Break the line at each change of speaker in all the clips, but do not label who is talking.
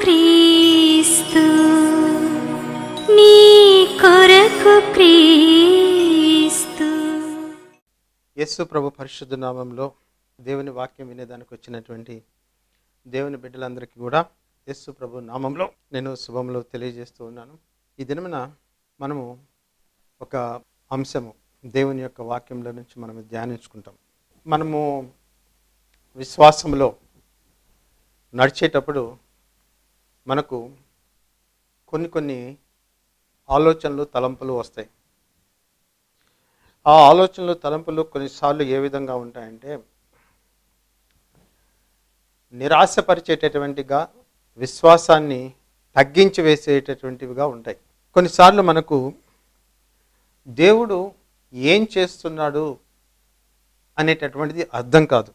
క్రీస్తు నీ కొరకు క్రీస్తు.
యేసు ప్రభు పరిశుద్ధ నామంలో దేవుని వాక్యం వినేదానికి వచ్చినటువంటి దేవుని బిడ్డలందరికీ కూడా యేసు ప్రభు నామంలో నేను శుభంలో తెలియజేస్తూ ఉన్నాను. ఈ దినమున మనము ఒక అంశము దేవుని యొక్క వాక్యంలో నుంచి మనం ధ్యానించుకుంటాం. మనము విశ్వాసంలో నడిచేటప్పుడు మనకు కొన్ని కొన్ని ఆలోచనలు తలంపులు వస్తాయి. ఆ ఆలోచనలు తలంపులు కొన్నిసార్లు ఏ విధంగా ఉంటాయంటే నిరాశపరిచేటటువంటిగా విశ్వాసాన్ని తగ్గించి వేసేటటువంటివిగా ఉంటాయి. కొన్నిసార్లు మనకు దేవుడు ఏం చేస్తున్నాడు అనేటటువంటిది అర్థం కాదు.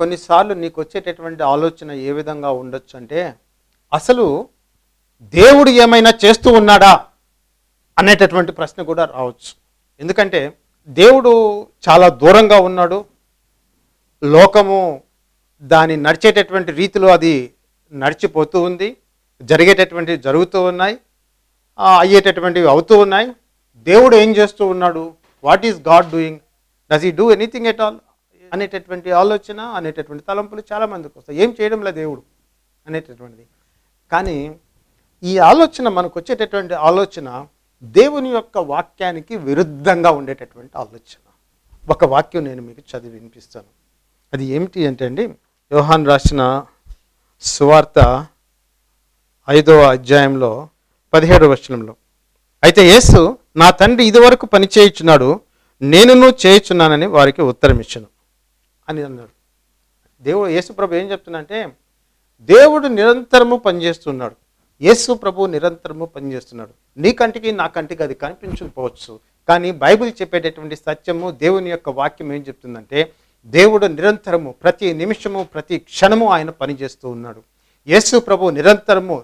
కొన్నిసార్లు నీకు వచ్చేటటువంటి ఆలోచన ఏ విధంగా ఉండొచ్చు అంటే అసలు దేవుడు ఏమైనా చేస్తూ ఉన్నాడా అనేటటువంటి ప్రశ్న కూడా రావచ్చు. ఎందుకంటే దేవుడు చాలా దూరంగా ఉన్నాడు. లోకము దాని నడిచేటటువంటి రీతిలో అది నడిచిపోతూ ఉంది. జరిగేటటువంటివి జరుగుతూ ఉన్నాయి. అయ్యేటటువంటివి అవుతూ ఉన్నాయి. దేవుడు ఏం చేస్తూ ఉన్నాడు? What is God doing does he do anything at all అనేటటువంటి ఆలోచన అనేటటువంటి తలంపులు చాలామందికి వస్తాయి. ఏం చేయడంలే దేవుడు? అనేటటువంటిది. కానీ ఈ ఆలోచన మనకు వచ్చేటటువంటి ఆలోచన దేవుని యొక్క వాక్యానికి విరుద్ధంగా ఉండేటటువంటి ఆలోచన. ఒక వాక్యం నేను మీకు చదివి వినిపిస్తాను. అది ఏమిటి అంటే అండి యోహాన్ రాసిన సువార్త ఐదవ అధ్యాయంలో పదిహేడవ వచనంలో అయితే యేసు నా తండ్రి ఇదివరకు పనిచేయుచున్నాడు నేనును చేయుచున్నానని వారికి ఉత్తరం ఇచ్చాను అని అన్నాడు. దేవుడు యేసు ప్రభు ఏం చెప్తున్నంటే దేవుడు నిరంతరము పనిచేస్తున్నాడు. యేసు ప్రభు నిరంతరము పనిచేస్తున్నాడు. నీ కంటికి నా కంటికి అది కనిపించకపోవచ్చు కానీ బైబిల్ చెప్పేటటువంటి సత్యము దేవుని యొక్క వాక్యం ఏం చెప్తుందంటే దేవుడు నిరంతరము ప్రతి నిమిషము ప్రతి క్షణము ఆయన పనిచేస్తూ ఉన్నాడు. యేసు ప్రభు నిరంతరము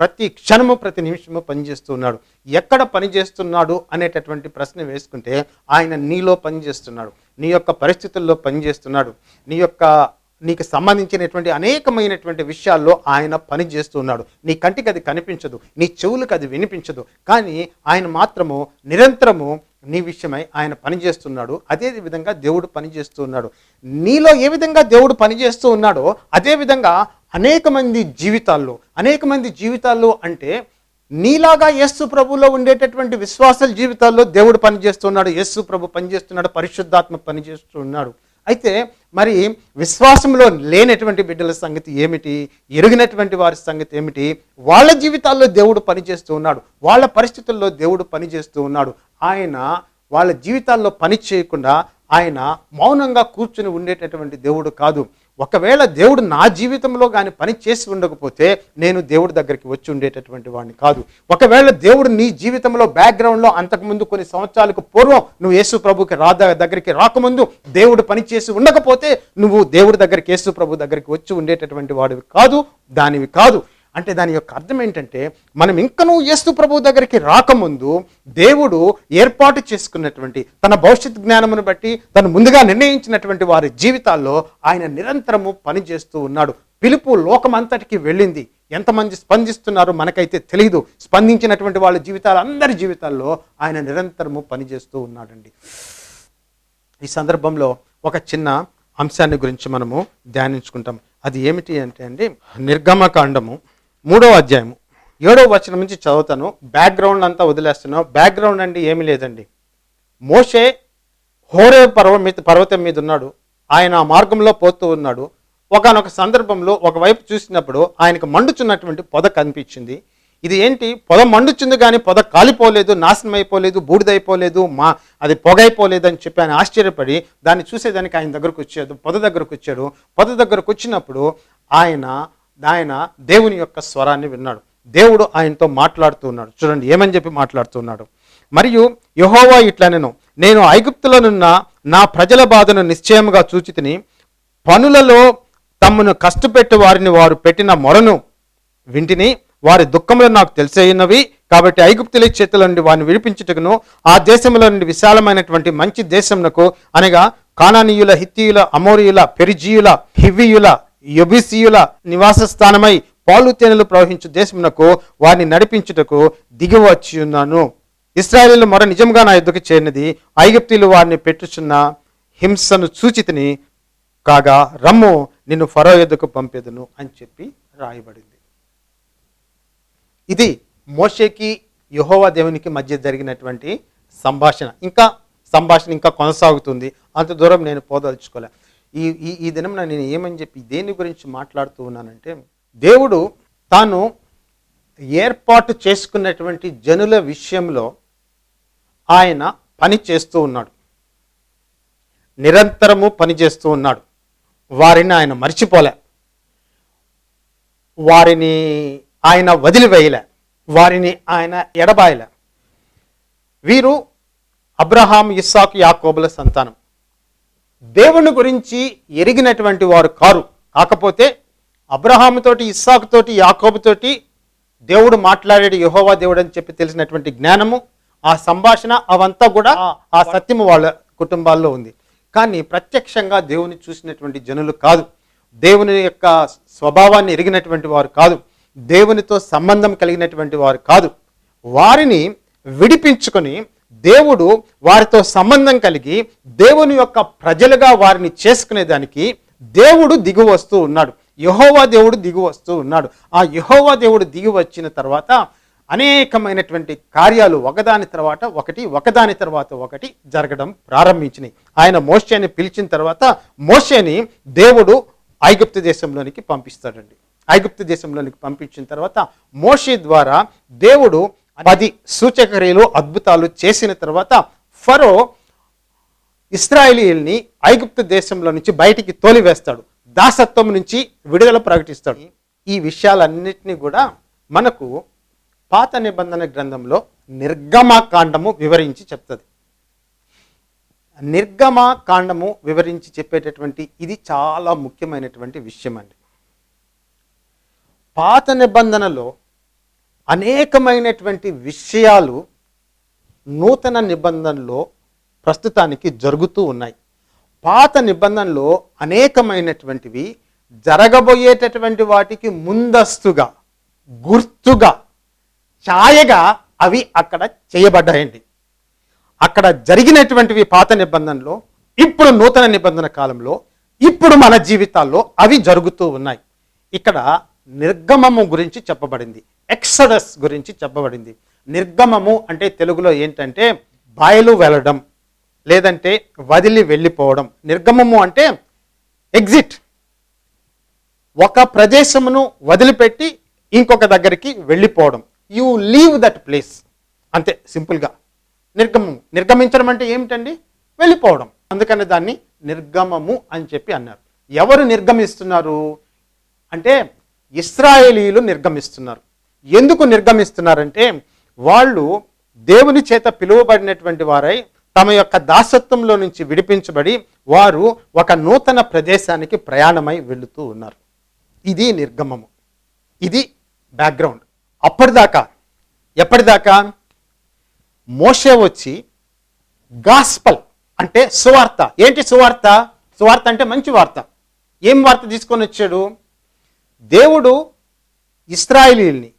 ప్రతి క్షణము ప్రతి నిమిషము పనిచేస్తున్నాడు ఎక్కడ పనిచేస్తున్నాడు అనేటటువంటి ప్రశ్న వేసుకుంటే ఆయన నీలో పనిచేస్తున్నాడు నీ యొక్క పరిస్థితుల్లో పనిచేస్తున్నాడు నీ యొక్క నీకు సంబంధించినటువంటి అనేకమైనటువంటి విషయాల్లో ఆయన పని చేస్తున్నాడు నీ కంటికి అది కనిపించదు. నీ చెవులకు అది వినిపించదు. కానీ ఆయన మాత్రము నిరంతరము నీ విషయమై ఆయన పనిచేస్తున్నాడు అదే విధంగా దేవుడు పనిచేస్తున్నాడు ఉన్నాడు. నీలో ఏ విధంగా దేవుడు పనిచేస్తూ ఉన్నాడో అదే విధంగా అనేక మంది జీవితాల్లో అనేక మంది జీవితాల్లో అంటే నీలాగా యస్సు ప్రభులో ఉండేటటువంటి విశ్వాసాల జీవితాల్లో దేవుడు పనిచేస్తున్నాడు యస్సు ప్రభు పనిచేస్తున్నాడు పరిశుద్ధాత్మ పనిచేస్తున్నాడు. అయితే మరి విశ్వాసంలో లేనటువంటి బిడ్డల సంగతి ఏమిటి? ఎరిగినటువంటి వారి సంగతి ఏమిటి? వాళ్ళ జీవితాల్లో దేవుడు పనిచేస్తూ ఉన్నాడు వాళ్ళ పరిస్థితుల్లో దేవుడు పనిచేస్తూ ఉన్నాడు ఆయన వాళ్ళ జీవితాల్లో పని చేయకుండా ఆయన మౌనంగా కూర్చుని ఉండేటటువంటి దేవుడు కాదు. ఒకవేళ దేవుడు నా జీవితంలో కానీ పని చేసి ఉండకపోతే నేను దేవుడి దగ్గరికి వచ్చి ఉండేటటువంటి వాడిని కాదు. ఒకవేళ దేవుడు నీ జీవితంలో బ్యాక్గ్రౌండ్లో అంతకుముందు కొన్ని సంవత్సరాలకు పూర్వం నువ్వు యేసు ప్రభుకి రా దగ్గరికి రాకముందు దేవుడు పని చేసి ఉండకపోతే నువ్వు దేవుడి దగ్గరికి యేసు ప్రభు దగ్గరికి వచ్చి ఉండేటటువంటి వాడివి కాదు దానివి కాదు. అంటే దాని యొక్క అర్థం ఏంటంటే మనం ఇంకనూ యేసు ప్రభు దగ్గరికి రాకముందు దేవుడు ఏర్పాటు చేసుకున్నటువంటి తన భవిష్యత్ జ్ఞానమును బట్టి తను ముందుగా నిర్ణయించినటువంటి వారి జీవితాల్లో ఆయన నిరంతరము పనిచేస్తూ ఉన్నాడు. పిలుపు లోకమంతటికి వెళ్ళింది. ఎంతమంది స్పందిస్తున్నారో మనకైతే తెలియదు స్పందించినటువంటి వాళ్ళ జీవితాలు అందరి జీవితాల్లో ఆయన నిరంతరము పనిచేస్తూ ఉన్నాడండి. ఈ సందర్భంలో ఒక చిన్న అంశాన్ని గురించి మనము ధ్యానించుకుంటాం. అది ఏమిటి అంటే అండి నిర్గమకాండము. మూడవ అధ్యాయము. ఏడవ వచనం నుంచి చదువుతాను. బ్యాక్గ్రౌండ్ అంతా వదిలేస్తున్నాను బ్యాక్గ్రౌండ్ అంటే ఏమీ లేదండి. మోషే హోరే పర్వ మీద పర్వతం మీద ఉన్నాడు. ఆయన ఆ మార్గంలో పోతూ ఉన్నాడు. ఒకనొక సందర్భంలో ఒకవైపు చూసినప్పుడు ఆయనకు మండుచున్నటువంటి పొద కనిపించింది. ఇది ఏంటి? పొద మండుచుంది కానీ పొద కాలిపోలేదు నాశనం అయిపోలేదు బూడిదైపోలేదు మా అది పొగైపోలేదు అని చెప్పి ఆయన ఆశ్చర్యపడి దాన్ని చూసేదానికి ఆయన దగ్గరకు వచ్చాడు పొద దగ్గరకు వచ్చాడు. పొద దగ్గరకు వచ్చినప్పుడు ఆయన ఆయన దేవుని యొక్క స్వరాన్ని విన్నాడు. దేవుడు ఆయనతో మాట్లాడుతూ ఉన్నాడు. చూడండి ఏమని చెప్పి మాట్లాడుతున్నాడు మరియు యహోవా ఇట్లా నేను నేను ఐగుప్తులనున్న నా ప్రజల బాధను నిశ్చయముగా చూచితిని పనులలో తమను కష్టపెట్టి వారిని వారు పెట్టిన మొరను వింటిని వారి దుఃఖములు నాకు తెలిసేయున్నవి. కాబట్టి ఐగుప్తుల చేతుల నుండి వారిని విడిపించుటకును ఆ దేశంలో నుండి విశాలమైనటువంటి మంచి దేశమునకు అనగా కానానీయుల హిత్తీయుల అమోరియుల పెరిజీయుల హివ్వీయుల యొబిసియుల నివాస స్థానమై పాలు తేనెలు ప్రవహించు దేశమునకు వారిని నడిపించుటకు దిగి వచ్చి ఉన్నాను ఇస్రాయేలీలు మొర నిజంగా నా యుద్ధకు చేరినది ఐగుప్తీలు వారిని పెట్టుచున్న హింసను సూచితిని. కాగా రమ్ము నిన్ను ఫరో యుద్ధకు పంపేదను అని చెప్పి రాయబడింది. ఇది మోషేకి యహోవా దేవునికి మధ్య జరిగినటువంటి సంభాషణ. ఇంకా సంభాషణ ఇంకా కొనసాగుతుంది. అంత దూరం నేను పోదలుచుకోలే. ఈ ఈ ఈ దినం నేను ఏమని చెప్పి దేని గురించి మాట్లాడుతూ ఉన్నానంటే దేవుడు తాను ఏర్పాటు చేసుకున్నటువంటి జనుల విషయంలో ఆయన పని చేస్తూ ఉన్నాడు. నిరంతరము పని చేస్తూ ఉన్నాడు. వారిని ఆయన మర్చిపోలే. వారిని ఆయన వదిలివేయలే. వారిని ఆయన ఎడబాయలే. వీరు అబ్రహాం ఇస్సాకు యాకోబుల సంతానం. దేవుని గురించి ఎరిగినటువంటి వారు కారు. కాకపోతే అబ్రహాముతోటి ఇస్సాకుతోటి యాకోబుతోటి దేవుడు మాట్లాడేది యహోవా దేవుడు అని చెప్పి తెలిసినటువంటి జ్ఞానము ఆ సంభాషణ అవంతా కూడా ఆ సత్యము వాళ్ళ కుటుంబాల్లో ఉంది. కానీ ప్రత్యక్షంగా దేవుని చూసినటువంటి జనులు కాదు. దేవుని యొక్క స్వభావాన్ని ఎరిగినటువంటి వారు కాదు. దేవునితో సంబంధం కలిగినటువంటి వారు కాదు. వారిని విడిపించుకొని దేవుడు వారితో సంబంధం కలిగి దేవుని యొక్క ప్రజలుగా వారిని చేసుకునేదానికి దేవుడు దిగు వస్తూ ఉన్నాడు. యహోవా దేవుడు దిగు వస్తూ ఉన్నాడు. ఆ యహోవా దేవుడు దిగి వచ్చిన తర్వాత అనేకమైనటువంటి కార్యాలు ఒకదాని తర్వాత ఒకటి ఒకదాని తర్వాత ఒకటి జరగడం ప్రారంభించినాయి. ఆయన మోషేని పిలిచిన తర్వాత మోషేని దేవుడు ఐగుప్తు దేశంలోనికి పంపిస్తాడండి. ఐగుప్తు దేశంలోనికి పంపించిన తర్వాత మోషే ద్వారా దేవుడు పది సూచక్రియలు అద్భుతాలు చేసిన తర్వాత ఫరో ఇస్రాయేలీల్ని ఐగుప్తు దేశంలో నుంచి బయటికి తోలివేస్తాడు. దాసత్వం నుంచి విడుదల ప్రకటిస్తాడు. ఈ విషయాలన్నింటినీ కూడా మనకు పాత నిబంధన గ్రంథంలో నిర్గమకాండము వివరించి చెప్తుంది. నిర్గమకాండము వివరించి చెప్పేటటువంటి ఇది చాలా ముఖ్యమైనటువంటి విషయం అండి పాత నిబంధనలో అనేకమైనటువంటి విషయాలు నూతన నిబంధనలో ప్రస్తుతానికి జరుగుతూ ఉన్నాయి. పాత నిబంధనలో అనేకమైనటువంటివి జరగబోయేటటువంటి వాటికి ముందస్తుగా గుర్తుగా ఛాయగా అవి అక్కడ చేయబడ్డాయండి. అక్కడ జరిగినటువంటివి పాత నిబంధనలో ఇప్పుడు నూతన నిబంధన కాలంలో ఇప్పుడు మన జీవితాల్లో అవి జరుగుతూ ఉన్నాయి. ఇక్కడ నిర్గమము గురించి చెప్పబడింది. ఎక్సడస్ గురించి చెప్పబడింది. నిర్గమము అంటే తెలుగులో ఏంటంటే బయలు వెళ్ళడం లేదంటే వదిలి వెళ్ళిపోవడం. నిర్గమము అంటే ఎగ్జిట్ ఒక ప్రదేశమును వదిలిపెట్టి ఇంకొక దగ్గరికి వెళ్ళిపోవడం. యు లీవ్ దట్ ప్లేస్ అంతే సింపుల్గా. నిర్గమము. నిర్గమించడం అంటే ఏమిటండి? వెళ్ళిపోవడం. అందుకని దాన్ని నిర్గమము అని చెప్పి అన్నారు. ఎవరు నిర్గమిస్తున్నారు? అంటే ఇస్రాయేలీలు నిర్గమిస్తున్నారు. ఎందుకు నిర్గమిస్తున్నారంటే వాళ్ళు దేవుని చేత పిలువబడినటువంటి వారై తమ యొక్క దాసత్వంలో నుంచి విడిపించబడి వారు ఒక నూతన ప్రదేశానికి ప్రయాణమై వెళుతూ ఉన్నారు. ఇది నిర్గమము. ఇది బ్యాక్గ్రౌండ్. అప్పటిదాకా ఎప్పటిదాకా మోషే వచ్చి గాస్పల్ అంటే సువార్త. ఏంటి సువార్త? సువార్త అంటే మంచి వార్త. ఏం వార్త తీసుకొని వచ్చాడు? దేవుడు ఇస్రాయేలీల్ని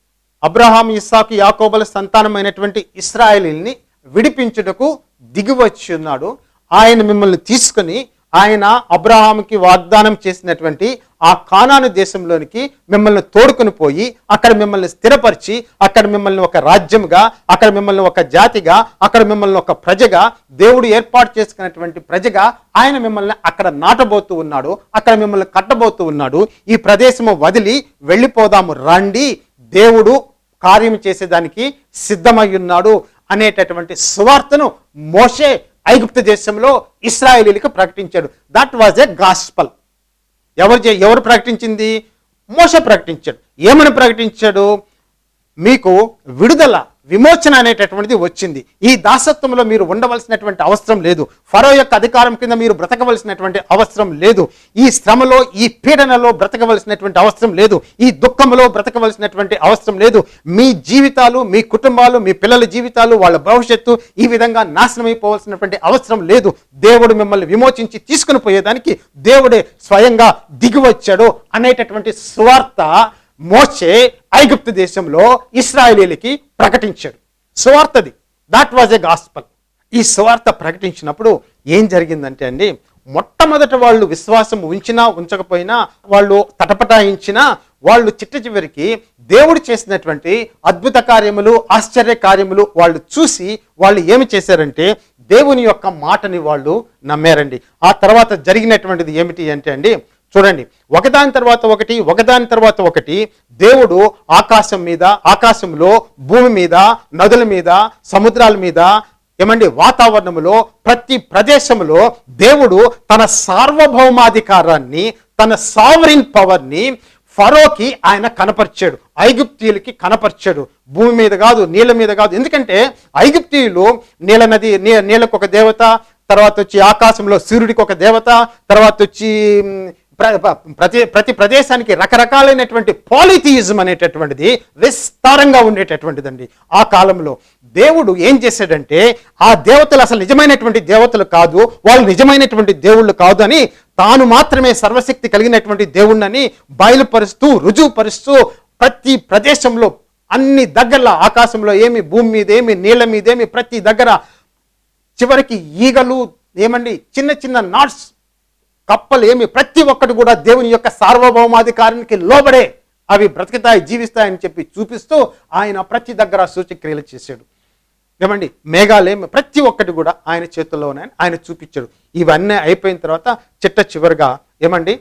అబ్రహాం ఇస్సాకు యాకోబల సంతానమైనటువంటి ఇస్రాయేలీల్ని విడిపించుటకు దిగివచ్చున్నాడు ఆయన మిమ్మల్ని తీసుకొని ఆయన అబ్రహాంకి వాగ్దానం చేసినటువంటి ఆ కానాను దేశంలోనికి మిమ్మల్ని తోడుకుని పోయి అక్కడ మిమ్మల్ని స్థిరపరిచి అక్కడ మిమ్మల్ని ఒక రాజ్యంగా అక్కడ మిమ్మల్ని ఒక జాతిగా అక్కడ మిమ్మల్ని ఒక ప్రజగా దేవుడు ఏర్పాటు చేసుకున్నటువంటి ప్రజగా ఆయన మిమ్మల్ని అక్కడ నాటబోతూ ఉన్నాడు అక్కడ మిమ్మల్ని కట్టబోతూ ఉన్నాడు. ఈ ప్రదేశము వదిలి వెళ్ళిపోదాము రండి దేవుడు కార్యం చేసేదానికి సిద్ధమై ఉన్నాడు అనేటటువంటి సువార్తను మోషే ఐగుప్తు దేశంలో ఇస్రాయేలీలకు ప్రకటించాడు. దట్ వాజ్ ఎ గాస్పల్ ఎవరు చే- ఎవరు ప్రకటించింది? మోస ప్రకటించాడు. ఏమని ప్రకటించాడు? మీకు విడుదల విమోచన అనేటటువంటిది వచ్చింది. ఈ దాసత్వంలో మీరు ఉండవలసినటువంటి అవసరం లేదు. ఫరో యొక్క అధికారం కింద మీరు బ్రతకవలసినటువంటి అవసరం లేదు. ఈ శ్రమలో ఈ పీడనలో బ్రతకవలసినటువంటి అవసరం లేదు. ఈ దుఃఖంలో బ్రతకవలసినటువంటి అవసరం లేదు. మీ జీవితాలు మీ కుటుంబాలు మీ పిల్లల జీవితాలు వాళ్ళ భవిష్యత్తు ఈ విధంగా నాశనమైపోవలసినటువంటి అవసరం లేదు. దేవుడు మిమ్మల్ని విమోచించి తీసుకుని పోయేదానికి దేవుడే స్వయంగా దిగి వచ్చాడు అనేటటువంటి స్వార్థ మోసే ఐగుప్తు దేశంలో ఇస్రాయేలీలకి ప్రకటించాడు. సువార్తది. దాట్ వాజ్ ఎ గాస్పల్ ఈ సువార్త ప్రకటించినప్పుడు ఏం జరిగిందంటే అండి మొట్టమొదట వాళ్ళు విశ్వాసం ఉంచినా ఉంచకపోయినా వాళ్ళు తటపటాయించినా వాళ్ళు చిట్ట చివరికి దేవుడు చేసినటువంటి అద్భుత కార్యములు ఆశ్చర్య కార్యములు వాళ్ళు చూసి వాళ్ళు ఏమి చేశారంటే దేవుని యొక్క మాటని వాళ్ళు నమ్మారండి. ఆ తర్వాత జరిగినటువంటిది ఏమిటి అంటే అండి చూడండి ఒకదాని తర్వాత ఒకటి ఒకదాని తర్వాత ఒకటి దేవుడు ఆకాశం మీద ఆకాశంలో భూమి మీద నదుల మీద సముద్రాల మీద ఏమండి వాతావరణంలో ప్రతి ప్రదేశంలో దేవుడు తన సార్వభౌమాధికారాన్ని తన సావరిన్ పవర్ని ఫరోకి ఆయన కనపరిచాడు ఐగుప్తీయులకి కనపరిచాడు. భూమి మీద కాదు నీళ్ళ మీద కాదు. ఎందుకంటే ఐగుప్తీయులు నీళ్ళ నది నీ నీళ్ళకు ఒక దేవత తర్వాత వచ్చి ఆకాశంలో సూర్యుడికి ఒక దేవత తర్వాత వచ్చి ప్రతి ప్రతి ప్రదేశానికి రకరకాలైనటువంటి పాలిథియిజం అనేటటువంటిది విస్తారంగా ఉండేటటువంటిదండి. ఆ కాలంలో దేవుడు ఏం చేశాడంటే ఆ దేవతలు అసలు నిజమైనటువంటి దేవతలు కాదు వాళ్ళు నిజమైనటువంటి దేవుళ్ళు కాదు అని తాను మాత్రమే సర్వశక్తి కలిగినటువంటి దేవుణ్ణని బయలుపరుస్తూ రుజువుపరుస్తూ ప్రతి ప్రదేశంలో అన్ని దగ్గరలో ఆకాశంలో ఏమి భూమి మీద ఏమి నీళ్ళ మీద ఏమి ప్రతి దగ్గర చివరికి ఈగలు ఏమండి చిన్న చిన్న నాట్స్ కప్పలు ఏమి ప్రతి ఒక్కటి కూడా దేవుని యొక్క సార్వభౌమాధికారానికి లోబడే అవి బ్రతుకుతాయి జీవిస్తాయని చెప్పి చూపిస్తూ ఆయన ప్రతి దగ్గర సూచక్రియలు చేశాడు. ఏమండి? మేఘాలేమి ప్రతి ఒక్కటి కూడా ఆయన చేతుల్లోనే ఆయన చూపించాడు. ఇవన్నీ అయిపోయిన తర్వాత చిట్ట చివరిగా ఏమండి?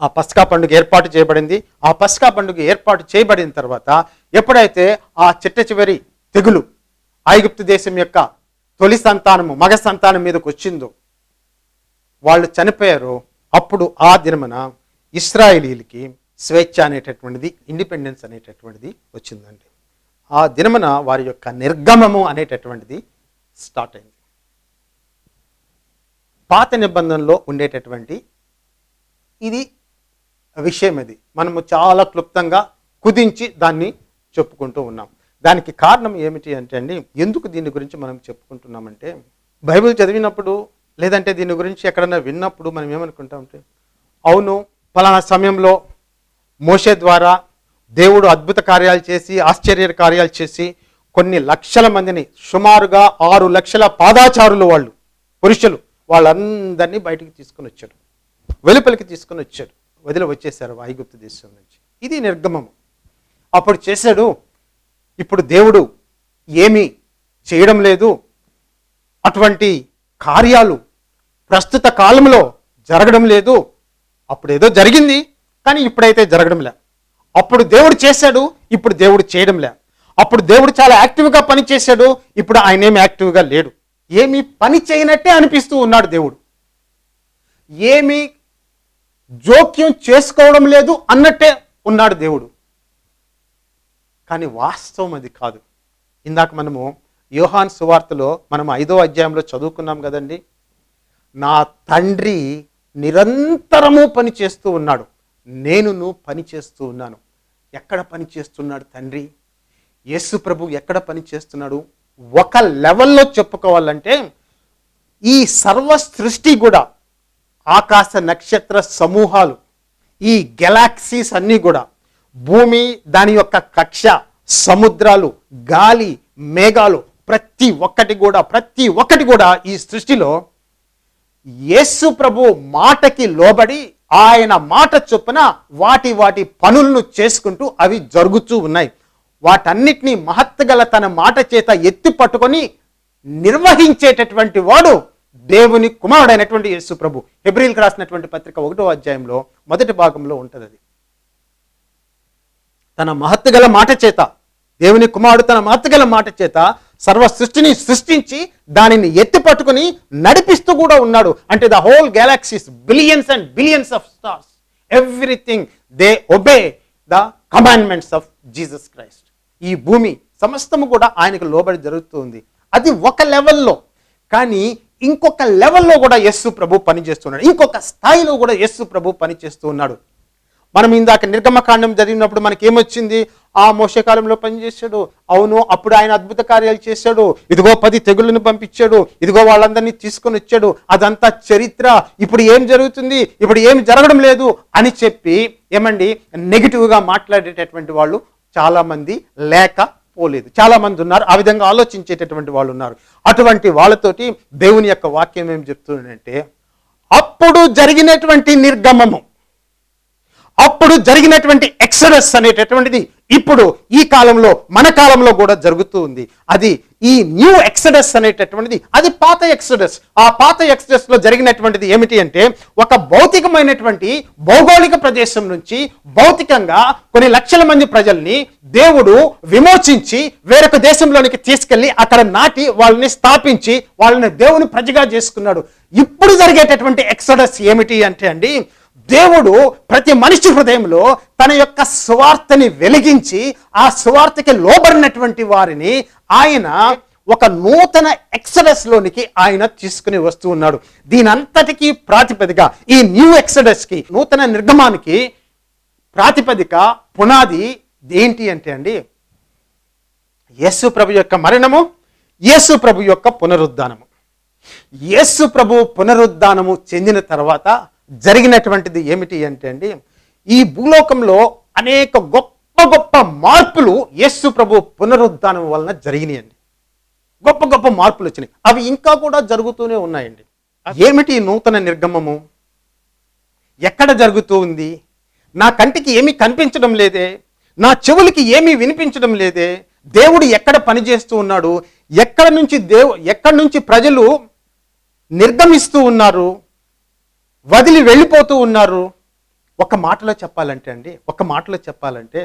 ఆ పస్కా పండుగ ఏర్పాటు చేయబడింది. ఆ పస్కా పండుగ ఏర్పాటు చేయబడిన తర్వాత ఎప్పుడైతే ఆ చిట్ట చివరి తెగులు ఐగుప్తు దేశం యొక్క తొలి సంతానము మగ సంతానం మీదకి వచ్చిందో వాళ్ళు చనిపోయారు అప్పుడు ఆ దినమున ఇస్రాయేలీలకి స్వేచ్ఛ అనేటటువంటిది ఇండిపెండెన్స్ అనేటటువంటిది వచ్చిందండి. ఆ దినమున వారి యొక్క నిర్గమము అనేటటువంటిది స్టార్ట్ అయింది. పాత నిబంధనలో ఉండేటటువంటి ఇది విషయం ఇది. మనము చాలా క్లుప్తంగా కుదించి దాన్ని చెప్పుకుంటూ ఉన్నాం. దానికి కారణం ఏమిటి అంటే అండి ఎందుకు దీని గురించి మనం చెప్పుకుంటున్నామంటే బైబిల్ చదివినప్పుడు లేదంటే దీని గురించి ఎక్కడైనా విన్నప్పుడు మనం ఏమనుకుంటామంటే అవును ఫలానా సమయంలో మోషే ద్వారా దేవుడు అద్భుత కార్యాలు చేసి ఆశ్చర్య కార్యాలు చేసి కొన్ని లక్షల మందిని సుమారుగా ఆరు లక్షల పాదాచారులు వాళ్ళు పురుషులు వాళ్ళందరినీ బయటికి తీసుకుని వచ్చాడు వెలుపలికి తీసుకుని వచ్చాడు వదిలి వచ్చేసారు ఐగుప్తు దేశం నుంచి. ఇది నిర్గమము. అప్పుడు చేశాడు ఇప్పుడు దేవుడు ఏమీ చేయడం లేదు. అటువంటి కార్యాలు ప్రస్తుత కాలంలో జరగడం లేదు. అప్పుడు ఏదో జరిగింది కానీ ఇప్పుడైతే జరగడం లే. అప్పుడు దేవుడు చేశాడు ఇప్పుడు దేవుడు చేయడం లే. అప్పుడు దేవుడు చాలా యాక్టివ్గా పనిచేశాడు ఇప్పుడు ఆయన ఏమి యాక్టివ్గా లేడు. ఏమీ పని చేయనట్టే అనిపిస్తూ ఉన్నాడు దేవుడు. ఏమీ జోక్యం చేసుకోవడం లేదు అన్నట్టే ఉన్నాడు దేవుడు. కానీ వాస్తవం అది కాదు. ఇందాక మనము యోహాన్ సువార్తలో మనం ఐదో అధ్యాయంలో చదువుకున్నాం కదండి. నా తండ్రి నిరంతరము పని చేస్తూ ఉన్నాడు. నేనును పని చేస్తూ ఉన్నాను. ఎక్కడ పని చేస్తున్నాడు తండ్రి? యేసు ప్రభు ఎక్కడ పని చేస్తున్నాడు? ఒక లెవెల్లో చెప్పుకోవాలంటే ఈ సర్వ సృష్టి కూడా ఆకాశ నక్షత్ర సమూహాలు ఈ గెలాక్సీస్ అన్నీ కూడా భూమి దాని యొక్క కక్ష సముద్రాలు గాలి మేఘాలు ప్రతి ఒక్కటి కూడా ప్రతి ఒక్కటి కూడా ఈ సృష్టిలో యేసు ప్రభు మాటకి లోబడి ఆయన మాట చొప్పున వాటి వాటి పనులను చేసుకుంటూ అవి జరుగుతూ ఉన్నాయి. వాటన్నిటినీ మహత్తగల తన మాట చేత ఎత్తి పట్టుకొని నిర్వహించేటటువంటి వాడు దేవుని కుమారుడైనటువంటి యేసు ప్రభు. హెబ్రిల్కి రాసినటువంటి పత్రిక ఒకటో అధ్యాయంలో మొదటి భాగంలో ఉంటుంది అది తన మహత్తుగల మాట చేత దేవుని కుమారుడు తన మహత్తుగల మాట చేత సర్వ సృష్టిని సృష్టించి దానిని ఎత్తి పట్టుకుని నడిపిస్తూ కూడా ఉన్నాడు. అంటే the whole galaxies billions and billions of stars everything they obey the commandments of Jesus Christ ఈ భూమి సమస్తము కూడా ఆయనకు లోబడి జరుగుతుంది. అది ఒక లెవెల్లో కానీ ఇంకొక లెవెల్లో కూడా యస్సు ప్రభు పనిచేస్తున్నాడు. ఇంకొక స్థాయిలో కూడా యస్సు ప్రభు పనిచేస్తూ ఉన్నాడు. మనం ఇందాక నిర్గమకాండం జరిగినప్పుడు మనకి ఏమొచ్చింది ఆ మోసకాలంలో పనిచేశాడు. అవును అప్పుడు ఆయన అద్భుత కార్యాలు చేశాడు. ఇదిగో పది తెగుళ్ళను పంపించాడు. ఇదిగో వాళ్ళందరినీ తీసుకొని వచ్చాడు. అదంతా చరిత్ర. ఇప్పుడు ఏం జరుగుతుంది? ఇప్పుడు ఏం జరగడం లేదు అని చెప్పి ఏమండి నెగిటివ్గా మాట్లాడేటటువంటి వాళ్ళు చాలామంది లేక పోలేదు. చాలామంది ఉన్నారు. ఆ విధంగా ఆలోచించేటటువంటి వాళ్ళు ఉన్నారు. అటువంటి వాళ్ళతోటి దేవుని యొక్క వాక్యం ఏం చెప్తుందంటే అప్పుడు జరిగినటువంటి నిర్గమము. అప్పుడు జరిగినటువంటి ఎక్సడస్ అనేటటువంటిది ఇప్పుడు ఈ కాలంలో మన కాలంలో కూడా జరుగుతూ ఉంది. అది ఈ న్యూ ఎక్సడస్ అనేటటువంటిది అది పాత ఎక్సడస్. ఆ పాత ఎక్సడస్లో జరిగినటువంటిది ఏమిటి అంటే ఒక భౌతికమైనటువంటి భౌగోళిక ప్రదేశం నుంచి భౌతికంగా కొన్ని లక్షల మంది ప్రజల్ని దేవుడు విమోచించి వేరొక దేశంలోనికి తీసుకెళ్ళి అక్కడ నాటి వాళ్ళని స్థాపించి వాళ్ళని దేవుని ప్రజగా చేసుకున్నాడు. ఇప్పుడు జరిగేటటువంటి ఎక్సడస్ ఏమిటి అంటే అండి దేవుడు ప్రతి మనిషి హృదయంలో తన యొక్క స్వార్థని వెలిగించి ఆ స్వార్థకి లోబడినటువంటి వారిని ఆయన ఒక నూతన ఎక్సడస్ లోనికి ఆయన తీసుకుని వస్తూ ఉన్నాడు. దీనంతటికీ ప్రాతిపదిక ఈ న్యూ ఎక్సడస్కి నూతన నిర్గమానికి ప్రాతిపదిక పునాది ఏంటి అంటే అండి యేసు ప్రభు యొక్క మరణము యేసు ప్రభు యొక్క పునరుద్ధానము. యేసు ప్రభు పునరుద్ధానము చెందిన తర్వాత జరిగినటువంటిది ఏమిటి అంటే అండి ఈ భూలోకంలో అనేక గొప్ప గొప్ప మార్పులు యేసు ప్రభు పునరుద్ధానం వలన జరిగినాయండి గొప్ప గొప్ప మార్పులు వచ్చినాయి. అవి ఇంకా కూడా జరుగుతూనే ఉన్నాయండి. ఏమిటి నూతన నిర్గమము? ఎక్కడ జరుగుతూ ఉంది? నా కంటికి ఏమీ కనిపించడం లేదే. నా చెవులకి ఏమీ వినిపించడం లేదే. దేవుడు ఎక్కడ పనిచేస్తూ ఉన్నాడు? ఎక్కడ నుంచి దేవు ఎక్కడి నుంచి ప్రజలు నిర్గమిస్తూ ఉన్నారు? వదిలి వెళ్ళిపోతూ ఉన్నారు. ఒక మాటలో చెప్పాలంటే అండి ఒక మాటలో చెప్పాలంటే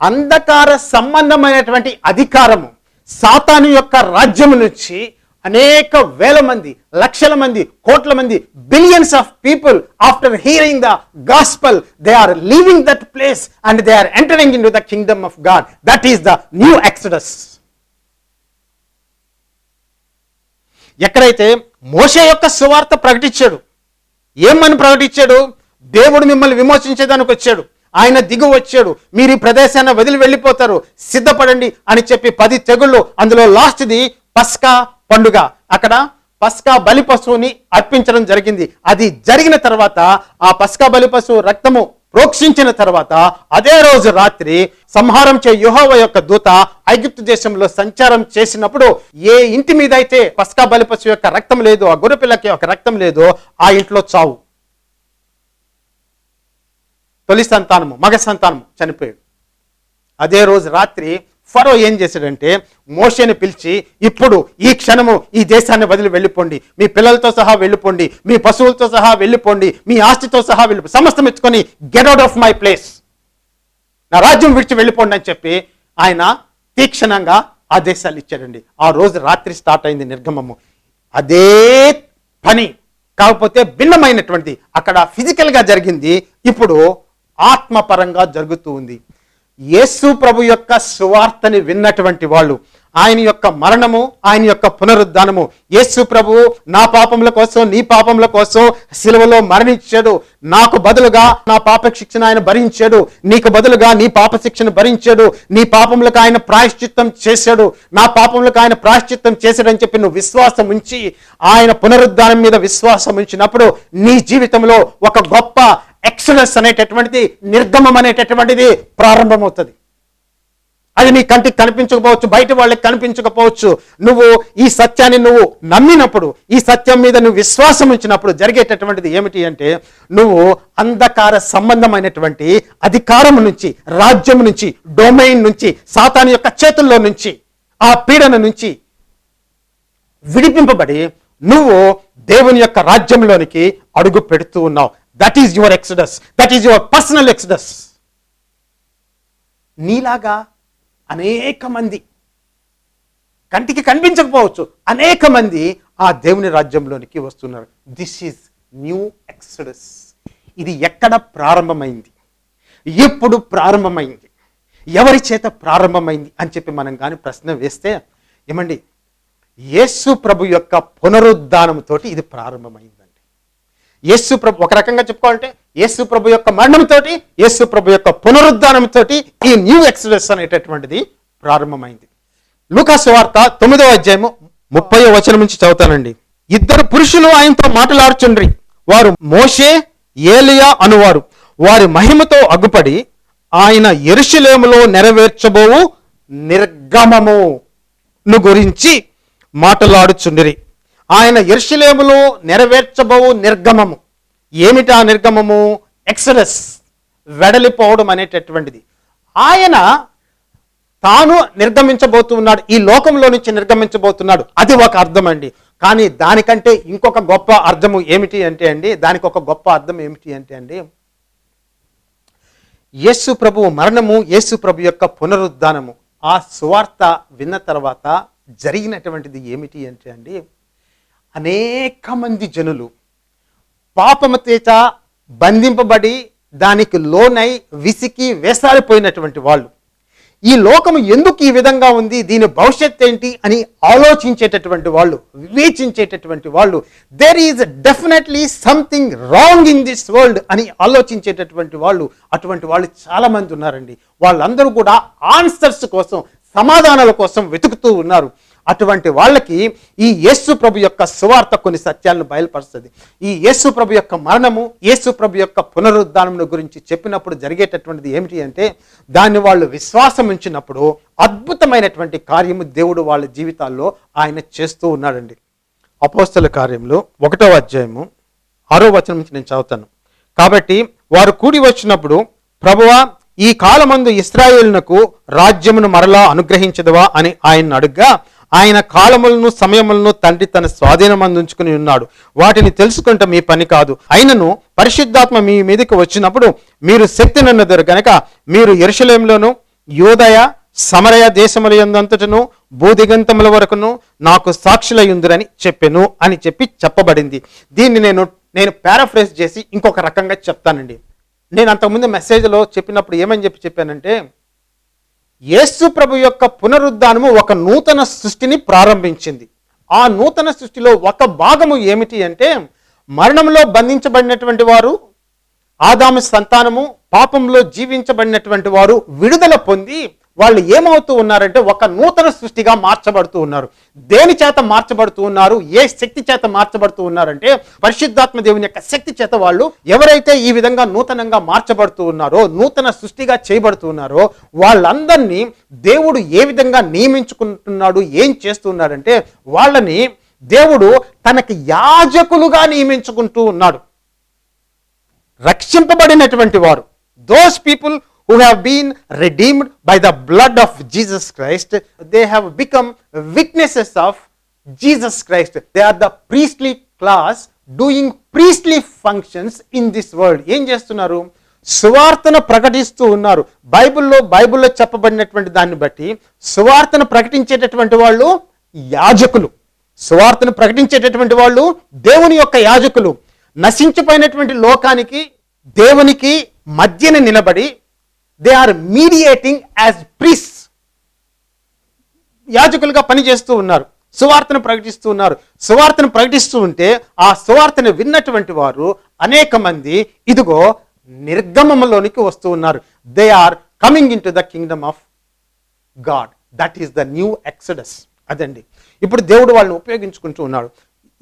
అంధకార సంబంధమైనటువంటి అధికారము సాతాను యొక్క రాజ్యము నుంచి అనేక వేల మంది లక్షల మంది కోట్ల మంది billions of people after hearing the gospel they are leaving that place and they are entering in to the kingdom of God that is the new exodus ఎక్కడైతే మోషే యొక్క సువార్త ప్రకటించాడు ఏమని ప్రకటించాడు? దేవుడు మిమ్మల్ని విమోచించేదానికి వచ్చాడు. ఆయన దిగు వచ్చాడు. మీరు ఈ ప్రదేశాన్ని వదిలి వెళ్ళిపోతారు. సిద్ధపడండి అని చెప్పి పది తెగుళ్ళు. అందులో లాస్ట్ది పస్కా పండుగ. అక్కడ పస్కా బలి పశువుని అర్పించడం జరిగింది. అది జరిగిన తర్వాత ఆ పస్కా బలి పశువు రక్తము ప్రోక్షించిన తర్వాత అదే రోజు రాత్రి సంహారం చే యుహోవ యొక్క దూత ఐగుప్తు దేశంలో సంచారం చేసినప్పుడు ఏ ఇంటి మీద అయితే పస్కా బలిపశు యొక్క రక్తం లేదు ఆ గొర్రెపిల్లకి యొక్క రక్తం లేదు ఆ ఇంట్లో చావు. తొలి సంతానము మగ సంతానము చనిపోయాడు. అదే రోజు రాత్రి ఫరో ఏం చేశాడంటే మోషేని పిలిచి ఇప్పుడు ఈ క్షణము ఈ దేశాన్ని వదిలి వెళ్ళిపోండి. మీ పిల్లలతో సహా వెళ్ళిపోండి. మీ పశువులతో సహా వెళ్ళిపోండి. మీ ఆస్తితో సహా వెళ్ళిపో సమస్తం ఎత్తుకొని get out of my place నా రాజ్యం విడిచి వెళ్ళిపోండి అని చెప్పి ఆయన తీక్షణంగా ఆదేశాలు ఇచ్చాడండి. ఆ రోజు రాత్రి స్టార్ట్ అయింది నిర్గమము. అదే పని కాకపోతే భిన్నమైనటువంటి అక్కడ ఫిజికల్గా జరిగింది. ఇప్పుడు ఆత్మపరంగా జరుగుతూ ఉంది. యేసు ప్రభు యొక్క సువార్తని విన్నటువంటి వాళ్ళు. ఆయన యొక్క మరణము ఆయన యొక్క పునరుద్ధానము. యేసు ప్రభు నా పాపముల కోసం నీ పాపముల కోసం సిలువలో మరణించాడు. నాకు బదులుగా నా పాప శిక్షణ ఆయన భరించాడు. నీకు బదులుగా నీ పాప శిక్షను భరించాడు. నీ పాపములకు ఆయన ప్రాయశ్చిత్తం చేశాడు. నా పాపములకు ఆయన ప్రాయశ్చిత్తం చేశాడని చెప్పి నువ్వు విశ్వాసం ఉంచి ఆయన పునరుద్ధానం మీద విశ్వాసం ఉంచినప్పుడు నీ జీవితంలో ఒక గొప్ప ఎక్సలెన్స్ అనేటటువంటిది నిర్గమం అనేటటువంటిది ప్రారంభమవుతుంది. అది నీ కంటికి కనిపించకపోవచ్చు బయట వాళ్ళకి కనిపించకపోవచ్చు. నువ్వు ఈ సత్యాన్ని నువ్వు నమ్మినప్పుడు ఈ సత్యం మీద నువ్వు విశ్వాసం ఉంచినప్పుడు జరిగేటటువంటిది ఏమిటి అంటే నువ్వు అంధకార సంబంధమైనటువంటి అధికారం నుంచి రాజ్యం నుంచి డొమైన్ నుంచి సాతాను యొక్క చేతుల్లో నుంచి ఆ పీడన నుంచి విడిపింపబడి నువ్వు దేవుని యొక్క రాజ్యంలోనికి అడుగు పెడుతూ ఉన్నావు. That is your exodus that is your personal exodus నీలాగా అనేక మంది కంటికి కనిపించకపోవచ్చు. అనేక మంది ఆ దేవుని రాజ్యంలోనికి వస్తున్నారు. దిస్ ఈజ్ న్యూ ఎక్సడస్ ఇది ఎక్కడ ప్రారంభమైంది? ఎప్పుడు ప్రారంభమైంది? ఎవరి చేత ప్రారంభమైంది? అని చెప్పి మనం కానీ ప్రశ్న వేస్తే ఏమండి యేసు ప్రభు యొక్క పునరుద్ధానంతో ఇది ప్రారంభమైందండి. యేసు ప్రభు ఒక రకంగా చెప్పుకోవాలంటే యేసు ప్రభు యొక్క మరణంతోటి యేసు ప్రభు యొక్క పునరుద్ధానంతో ఈ న్యూ ఎక్స్ప్రెస్ అనేటటువంటిది ప్రారంభమైంది. లూకాసు వార్త తొమ్మిదవ అధ్యాయము ముప్పై వచనం నుంచి చదువుతానండి. ఇద్దరు పురుషులు ఆయనతో మాట్లాడుచుండ్రి. వారు మోషే ఏలియా అనువారు. వారి మహిమతో అగ్గుపడి ఆయన ఎరుషలేములో నెరవేర్చబోవు నిర్గమమును గురించి మాటలాడుచుండిరి. ఆయన ఎరుషలేములో నెరవేర్చబోవు నిర్గమము. ఏమిటా నిర్గమము? ఎక్సరస్ వెడలిపోవడం అనేటటువంటిది. ఆయన తాను నిర్గమించబోతున్నాడు ఈ లోకంలో నుంచి నిర్గమించబోతున్నాడు. అది ఒక అర్థం అండి కానీ దానికంటే ఇంకొక గొప్ప అర్థము ఏమిటి అంటే అండి దానికి ఒక గొప్ప అర్థం ఏమిటి అంటే అండి యేసు ప్రభు మరణము యేసు ప్రభు యొక్క పునరుద్ధానము. ఆ సువార్త విన్న తర్వాత జరిగినటువంటిది ఏమిటి అంటే అండి అనేక మంది జనులు పాపము చేత బంధింపబడి దానికి లోనై విసికి వేసారిపోయినటువంటి వాళ్ళు. ఈ లోకము ఎందుకు ఈ విధంగా ఉంది? దీని భవిష్యత్ ఏంటి అని ఆలోచించేటటువంటి వాళ్ళు వివేచించేటటువంటి వాళ్ళు there is definitely something wrong in this world అని ఆలోచించేటటువంటి వాళ్ళు అటువంటి వాళ్ళు చాలామంది ఉన్నారండి. వాళ్ళందరూ కూడా ఆన్సర్స్ కోసం సమాధానాల కోసం వెతుకుతూ ఉన్నారు. అటువంటి వాళ్ళకి ఈ యేసు ప్రభు యొక్క సువార్త కొన్ని సత్యాలను బయలుపరుస్తుంది. ఈ యేసు ప్రభు యొక్క మరణము యేసు ప్రభు యొక్క పునరుద్ధానమును గురించి చెప్పినప్పుడు జరిగేటటువంటిది ఏమిటి అంటే దాన్ని వాళ్ళు విశ్వాసం ఉంచినప్పుడు అద్భుతమైనటువంటి కార్యము దేవుడు వాళ్ళ జీవితాల్లో ఆయన చేస్తూ ఉన్నాడండి. అపోస్తల కార్యంలో ఒకటో అధ్యాయము ఆరో వచనం నుంచి నేను చదువుతాను. కాబట్టి వారు కూడి వచ్చినప్పుడు ప్రభువా ఈ కాలమందు ఇస్రాయేల్నకు రాజ్యమును మరలా అనుగ్రహించదువా అని ఆయన అడుగ్గా ఆయన కాలములను సమయములను తండ్రి తన స్వాధీనమందుంచుకుని ఉన్నాడు. వాటిని తెలుసుకుంటే మీ పని కాదు. అయినను పరిశుద్ధాత్మ మీ మీదకి వచ్చినప్పుడు మీరు శక్తినున్నదరు గనక మీరు ఎరుషలేంలోను యోదయ సమరయ దేశముల యందంతటను భూదిగంతముల వరకును నాకు సాక్షులయ్యుందురని చెప్పెను అని చెప్పి చెప్పబడింది. దీన్ని నేను నేను పారాఫ్రేజ్ చేసి ఇంకొక రకంగా చెప్తానండి. నేను అంతకుముందు మెసేజ్లో చెప్పినప్పుడు ఏమని చెప్పి చెప్పానంటే యేసు ప్రభు యొక్క పునరుద్ధానము ఒక నూతన సృష్టిని ప్రారంభించింది. ఆ నూతన సృష్టిలో ఒక భాగము ఏమిటి అంటే మరణంలో బంధించబడినటువంటి వారు ఆదాము సంతానము పాపంలో జీవించబడినటువంటి వారు విడుదల పొంది వాళ్ళు ఏమవుతూ ఉన్నారంటే ఒక నూతన సృష్టిగా మార్చబడుతూ ఉన్నారు. దేని చేత మార్చబడుతూ ఉన్నారు? ఏ శక్తి చేత మార్చబడుతూ ఉన్నారంటే పరిశుద్ధాత్మ దేవుని యొక్క శక్తి చేత వాళ్ళు ఎవరైతే ఈ విధంగా నూతనంగా మార్చబడుతూ ఉన్నారో నూతన సృష్టిగా చేయబడుతూ ఉన్నారో వాళ్ళందరినీ దేవుడు ఏ విధంగా నియమించుకుంటున్నాడు ఏం చేస్తున్నాడంటే వాళ్ళని దేవుడు తనకి యాజకులుగా నియమించుకుంటూ ఉన్నాడు. రక్షింపబడినటువంటి వారు. Those people who have been redeemed by the blood of Jesus Christ they have become witnesses of Jesus Christ they are the priestly class doing priestly functions in this world ఏం చేస్తున్నారు? సువార్తను ప్రకటిస్తూ ఉన్నారు. బైబిల్లో బైబిల్లో చెప్పబడినటువంటి దాన్ని బట్టి సువార్తను ప్రకటించేటటువంటి వాళ్ళు యాజకులు. సువార్తను ప్రకటించేటటువంటి వాళ్ళు దేవుని యొక్క యాజకులు. నశించిపోయినటువంటి లోకానికి దేవునికి మధ్యన నిలబడి they are mediating as priest యాజకులుగా పనిచేస్తూ ఉన్నారు. సువార్తను ప్రకటిస్తూ ఉన్నారు. సువార్తను ప్రకటిస్తూ ఉంటే ఆ సువార్తను విన్నటువంటి వారు అనేక మంది ఇదిగో నిర్గమంలోనికి వస్తూ ఉన్నారు. They are coming in to the kingdom of God that is the new exodus అదండి. ఇప్పుడు దేవుడు వాళ్ళని ఉపయోగించుకుంటూ ఉన్నాడు.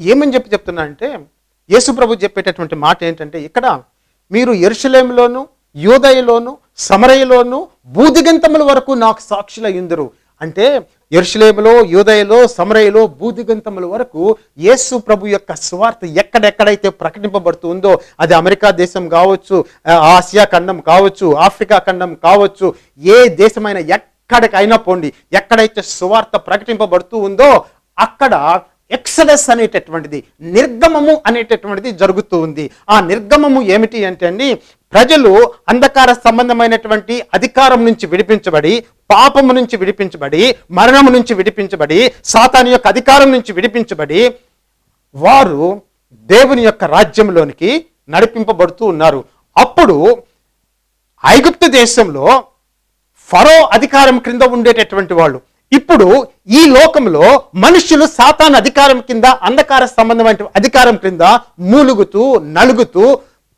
ఏమని చెప్పి చెప్తున్నా అంటే యేసు ప్రభు చెప్పేటటువంటి మాట ఏంటంటే ఇక్కడ మీరు ఎరుషలేంలోను యూదయలోను సమరయలోను బూదిగంతముల వరకు నాకు సాక్షులు ఇందురు అంటే ఎరుషులేములో యూదయలో సమరయలో బూదిగంతముల వరకు యేసు ప్రభు యొక్క స్వార్థ ఎక్కడెక్కడైతే ప్రకటింపబడుతుందో అది అమెరికా దేశం కావచ్చు ఆసియా ఖండం కావచ్చు ఆఫ్రికా ఖండం కావచ్చు ఏ దేశమైన ఎక్కడికైనా పోండి ఎక్కడైతే సువార్త ప్రకటింపబడుతూ ఉందో అక్కడ ఎక్సడస్ అనేటటువంటిది నిర్గమము అనేటటువంటిది జరుగుతూ ఉంది. ఆ నిర్గమము ఏమిటి అంటే అండి ప్రజలు అంధకార సంబంధమైనటువంటి అధికారం నుంచి విడిపించబడి పాపము నుంచి విడిపించబడి మరణము నుంచి విడిపించబడి సాతాను యొక్క అధికారం నుంచి విడిపించబడి వారు దేవుని యొక్క రాజ్యంలోనికి నడిపింపబడుతూ ఉన్నారు. అప్పుడు ఐగుప్తు దేశంలో ఫరో అధికారం క్రింద ఉండేటటువంటి వాళ్ళు. ఇప్పుడు ఈ లోకంలో మనుషులు సాతాన్ అధికారం కింద అంధకార సంబంధమైన అధికారం క్రింద మూలుగుతూ నలుగుతూ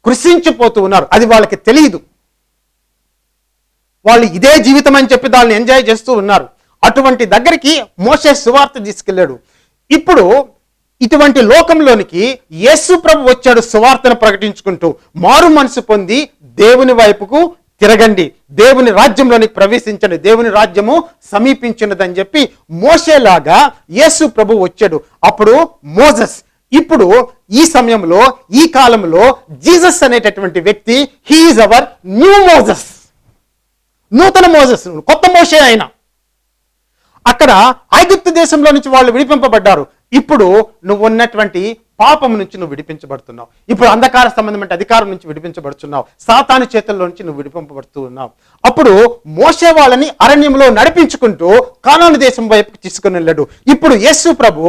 కృషించిపోతూ ఉన్నారు. అది వాళ్ళకి తెలియదు వాళ్ళు ఇదే జీవితం అని చెప్పి దాన్ని ఎంజాయ్ చేస్తూ ఉన్నారు. అటువంటి దగ్గరికి మోసే సువార్త తీసుకెళ్ళాడు. ఇప్పుడు ఇటువంటి లోకంలోనికి యేసు ప్రభు వచ్చాడు సువార్తను ప్రకటించుకుంటూ. మారు మనసు పొంది దేవుని వైపుకు తిరగండి. దేవుని రాజ్యంలోనికి ప్రవేశించండి. దేవుని రాజ్యము సమీపించినదని చెప్పి మోసేలాగా యేసు ప్రభు వచ్చాడు. అప్పుడు మోజస్ ఇప్పుడు ఈ సమయంలో ఈ కాలంలో జీసస్ అనేటటువంటి వ్యక్తి హీఈస్ అవర్ న్యూ మోజస్ నూతన మోజస్ కొత్త మోసే ఆయన అక్కడ ఐగుప్తు దేశంలో నుంచి వాళ్ళు విడిపింపబడ్డారు. ఇప్పుడు నువ్వు ఉన్నటువంటి పాపం నుంచి నువ్వు విడిపించబడుతున్నావు. ఇప్పుడు అంధకార సంబంధమైన అధికారం నుంచి విడిపించబడుతున్నావు సాతాను చేతుల్లో నుంచి నువ్వు విడిపింపబడుతూ ఉన్నావు అప్పుడు మోసే వాళ్ళని అరణ్యంలో నడిపించుకుంటూ కానాను దేశం వైపుకి తీసుకుని వెళ్ళాడు. ఇప్పుడు యేసు ప్రభు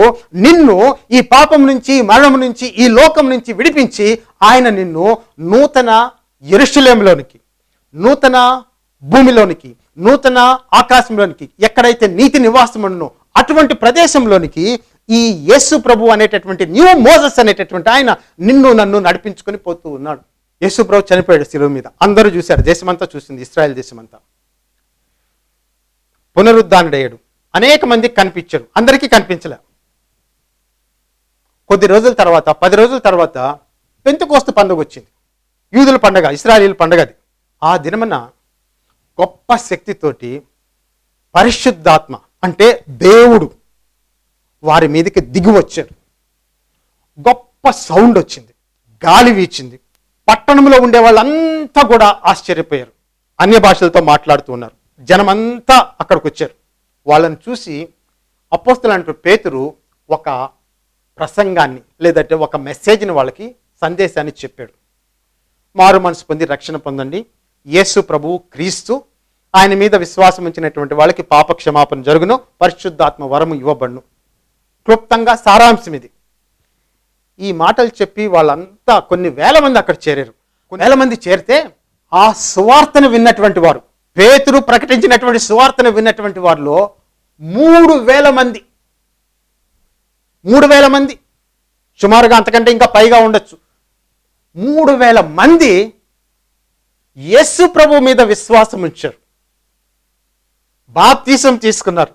నిన్ను ఈ పాపం నుంచి మరణం నుంచి ఈ లోకం నుంచి విడిపించి ఆయన నిన్ను నూతన ఎరుషులేంలోనికి నూతన భూమిలోనికి నూతన ఆకాశంలోనికి ఎక్కడైతే నీతి నివాసం ఉన్నో అటువంటి ప్రదేశంలోనికి ఈ యేసు ప్రభు అనేటటువంటి న్యూ మోజస్ అనేటటువంటి ఆయన నిన్ను నన్ను నడిపించుకొని పోతూ ఉన్నాడు. యేసు ప్రభు చనిపోయాడు శిలువ మీద. అందరూ చూశారు. దేశమంతా చూసింది. ఇస్రాయల్ దేశమంతా. పునరుద్ధానుడయ్యాడు. అనేక మందికి కనిపించాడు అందరికీ కనిపించలే. కొద్ది రోజుల తర్వాత పది రోజుల తర్వాత పెంతుకోస్తు పండుగ వచ్చింది. యూదుల పండగ ఇస్రాయలీల పండగ అది. ఆ దినమన గొప్ప శక్తితోటి పరిశుద్ధాత్మ అంటే దేవుడు వారి మీదకి దిగి వచ్చారు. గొప్ప సౌండ్ వచ్చింది. గాలి వీచింది. పట్టణంలో ఉండే వాళ్ళంతా కూడా ఆశ్చర్యపోయారు. అన్య భాషలతో మాట్లాడుతూ ఉన్నారు. జనమంతా అక్కడికి వచ్చారు. వాళ్ళని చూసి అపోస్తులంటూ పేతురు ఒక ప్రసంగాన్ని లేదంటే ఒక మెసేజ్ని వాళ్ళకి సందేశాన్ని చెప్పాడు. మారు మనసు పొంది రక్షణ పొందండి. యేసు ప్రభువు క్రీస్తు. ఆయన మీద విశ్వాసం ఉంచినటువంటి వాళ్ళకి పాప క్షమాపణ జరుగును. పరిశుద్ధాత్మ వరము ఇవ్వబడును. క్లుప్తంగా సారాంశం ఇది ఈ మాటలు చెప్పి వాళ్ళంతా కొన్ని వేల మంది అక్కడ చేరారు. కొన్ని వేల మంది చేరితే ఆ సువార్తను విన్నటువంటి వారు పేతురు ప్రకటించినటువంటి సువార్తను విన్నటువంటి వారిలో మూడు వేల మంది. మూడు వేల మంది. సుమారుగా అంతకంటే ఇంకా పైగా ఉండొచ్చు. మూడు వేల మంది యేసు ప్రభు మీద విశ్వాసం ఉంచారు. బాప్తీసం తీసుకున్నారు.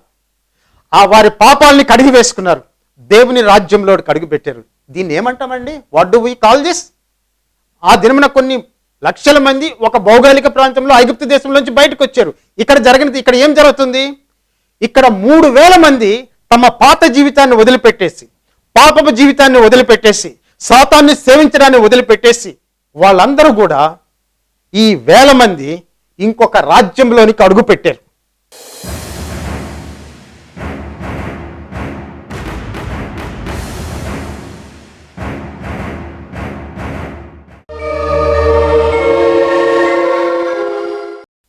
ఆ వారి పాపాలని కడిగి వేసుకున్నారు. దేవుని రాజ్యంలో కడుగు పెట్టారు దీన్ని ఏమంటామండి? What do we call this ఆ దినమున కొన్ని లక్షల మంది ఒక భౌగోళిక ప్రాంతంలో ఐగుప్తు దేశంలోంచి బయటకు వచ్చారు ఇక్కడ జరిగినది ఇక్కడ ఏం జరుగుతుంది? ఇక్కడ మూడు వేల మంది తమ పాత జీవితాన్ని వదిలిపెట్టేసి పాపపు జీవితాన్ని వదిలిపెట్టేసి సాతాన్ని సేవించడాన్ని వదిలిపెట్టేసి వాళ్ళందరూ కూడా ఈ వేల మంది ఇంకొక రాజ్యంలోనికి అడుగు పెట్టారు